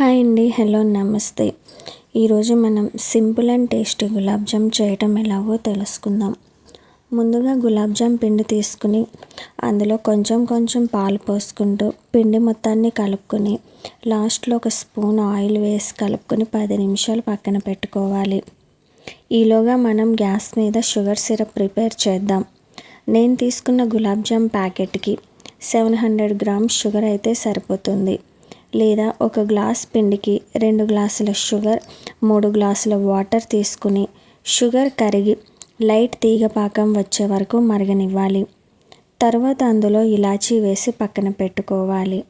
Hi అండి hello నమస్తే. ఈరోజు మనం simple and tasty gulab jam చేయటం ఎలాగో తెలుసుకుందాం. ముందుగా గులాబ్ జామ్ పిండి తీసుకుని అందులో కొంచెం కొంచెం పాలు పోసుకుంటూ పిండి మొత్తాన్ని కలుపుకొని లాస్ట్లో ఒక స్పూన్ ఆయిల్ వేసి కలుపుకొని పది నిమిషాలు పక్కన పెట్టుకోవాలి. ఈలోగా మనం గ్యాస్ మీద షుగర్ సిరప్ ప్రిపేర్ చేద్దాం. నేను తీసుకున్న గులాబ్ జామ్ ప్యాకెట్కి సెవెన్ హండ్రెడ్ గ్రామ్స్ షుగర్ అయితే సరిపోతుంది. లేదా ఒక గ్లాస్ పిండికి రెండు గ్లాసుల షుగర్ మూడు గ్లాసుల వాటర్ తీసుకుని షుగర్ కరిగి లైట్ తీగ పాకం వచ్చే వరకు మరగనివ్వాలి. తర్వాత అందులో ఇలాచీ వేసి పక్కన పెట్టుకోవాలి.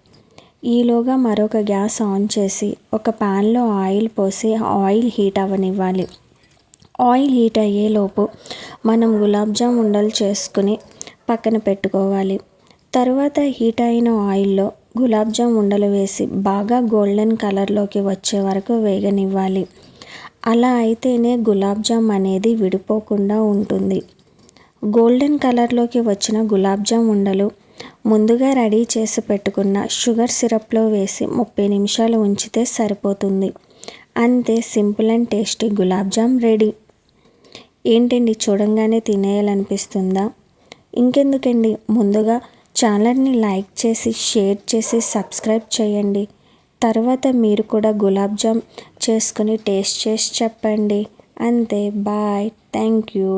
ఈలోగా మరొక గ్యాస్ ఆన్ చేసి ఒక ప్యాన్లో ఆయిల్ పోసి ఆయిల్ హీట్ అవ్వనివ్వాలి. ఆయిల్ హీట్ అయ్యేలోపు మనం గులాబ్ జామ్ ఉండలు చేసుకుని పక్కన పెట్టుకోవాలి. తర్వాత హీట్ అయిన ఆయిల్లో గులాబ్జామ్ ఉండలు వేసి బాగా గోల్డెన్ కలర్లోకి వచ్చే వరకు వేగనివ్వాలి. అలా అయితేనే గులాబ్జామ్ అనేది విడిపోకుండా ఉంటుంది. గోల్డెన్ కలర్లోకి వచ్చిన గులాబ్జామ్ ఉండలు ముందుగా రెడీ చేసి పెట్టుకున్న షుగర్ సిరప్లో వేసి ముప్పై నిమిషాలు ఉంచితే సరిపోతుంది. అంతే simple and tasty gulab jam ready. ఏంటండి చూడంగానే తినేయాలనిపిస్తుందా? ఇంకెందుకండి? ముందుగా ఛానల్ని లైక్ చేసి షేర్ చేసి సబ్స్క్రైబ్ చేయండి. తర్వాత మీరు కూడా గులాబ్ జామ్ చేసుకుని టేస్ట్ చేసి చెప్పండి. అంతే బాయ్. Thank you.